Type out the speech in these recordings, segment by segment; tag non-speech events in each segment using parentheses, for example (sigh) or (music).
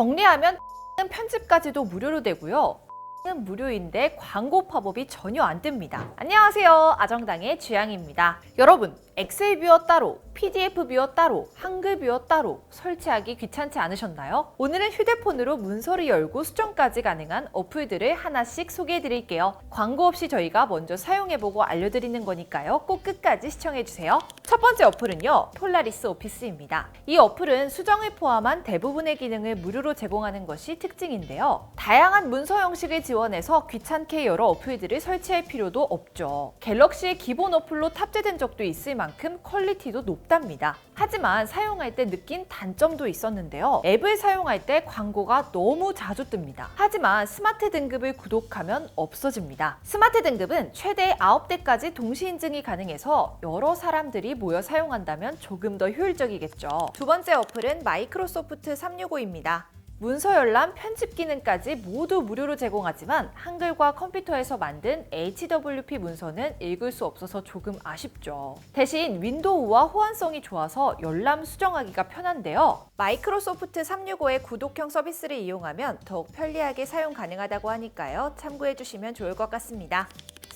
정리하면 (laughs) 편집까지도 무료로 되고요. 는 무료인데 광고 팝업이 전혀 안 뜹니다. 안녕하세요. 아정당의 주양입니다. 여러분, 엑셀 뷰어 따로, PDF 뷰어 따로, 한글 뷰어 따로 설치하기 귀찮지 않으셨나요? 오늘은 휴대폰으로 문서를 열고 수정까지 가능한 어플들을 하나씩 소개해 드릴게요. 광고 없이 저희가 먼저 사용해 보고 알려드리는 거니까요. 꼭 끝까지 시청해 주세요. 첫 번째 어플은요, 폴라리스 오피스입니다. 이 어플은 수정을 포함한 대부분의 기능을 무료로 제공하는 것이 특징인데요. 다양한 문서 형식을 지원해서 귀찮게 여러 어플들을 설치할 필요도 없죠. 갤럭시의 기본 어플로 탑재된 적도 있을 만큼 퀄리티도 높답니다. 하지만 사용할 때 느낀 단점도 있었는데요. 앱을 사용할 때 광고가 너무 자주 뜹니다. 하지만 스마트 등급을 구독하면 없어집니다. 스마트 등급은 최대 9대까지 동시 인증이 가능해서 여러 사람들이 모여 사용한다면 조금 더 효율적이겠죠. 두 번째 어플은 마이크로소프트 365입니다. 문서 열람, 편집 기능까지 모두 무료로 제공하지만 한글과 컴퓨터에서 만든 HWP 문서는 읽을 수 없어서 조금 아쉽죠. 대신 윈도우와 호환성이 좋아서 열람 수정하기가 편한데요. 마이크로소프트 365의 구독형 서비스를 이용하면 더욱 편리하게 사용 가능하다고 하니까요. 참고해 주시면 좋을 것 같습니다.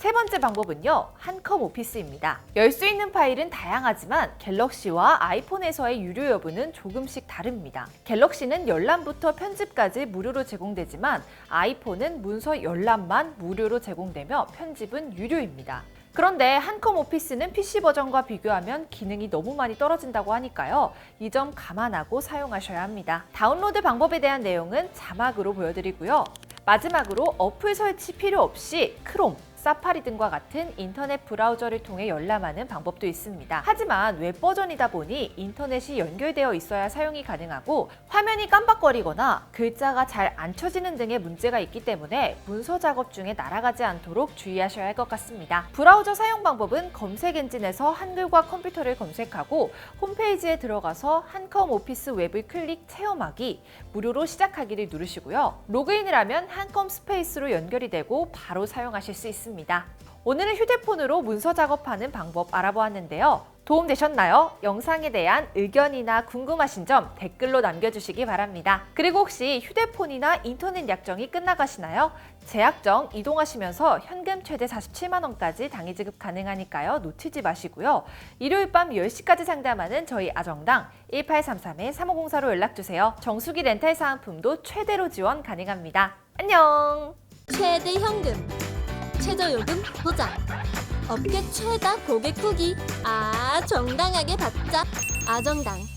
세 번째 방법은요, 한컴 오피스입니다. 열 수 있는 파일은 다양하지만 갤럭시와 아이폰에서의 유료 여부는 조금씩 다릅니다. 갤럭시는 열람부터 편집까지 무료로 제공되지만 아이폰은 문서 열람만 무료로 제공되며 편집은 유료입니다. 그런데 한컴 오피스는 PC 버전과 비교하면 기능이 너무 많이 떨어진다고 하니까요. 이 점 감안하고 사용하셔야 합니다. 다운로드 방법에 대한 내용은 자막으로 보여드리고요. 마지막으로 어플 설치 필요 없이 크롬, 사파리 등과 같은 인터넷 브라우저를 통해 열람하는 방법도 있습니다. 하지만 웹 버전이다 보니 인터넷이 연결되어 있어야 사용이 가능하고 화면이 깜빡거리거나 글자가 잘 안 쳐지는 등의 문제가 있기 때문에 문서 작업 중에 날아가지 않도록 주의하셔야 할 것 같습니다. 브라우저 사용 방법은 검색 엔진에서 한글과 컴퓨터를 검색하고 홈페이지에 들어가서 한컴 오피스 웹을 클릭 체험하기 무료로 시작하기를 누르시고요. 로그인을 하면 한컴 스페이스로 연결이 되고 바로 사용하실 수 있습니다. 오늘은 휴대폰으로 문서 작업하는 방법 알아보았는데요. 도움 되셨나요? 영상에 대한 의견이나 궁금하신 점 댓글로 남겨주시기 바랍니다. 그리고 혹시 휴대폰이나 인터넷 약정이 끝나가시나요? 재약정 이동하시면서 현금 최대 47만 원까지 당일 지급 가능하니까요. 놓치지 마시고요. 일요일 밤 10시까지 상담하는 저희 아정당 1833-3504로 연락주세요. 정수기 렌탈 사은품도 최대로 지원 가능합니다. 안녕! 최대 현금, 최저 요금 보장, 업계 최다 고객 후기, 아 정당하게 받자, 아정당.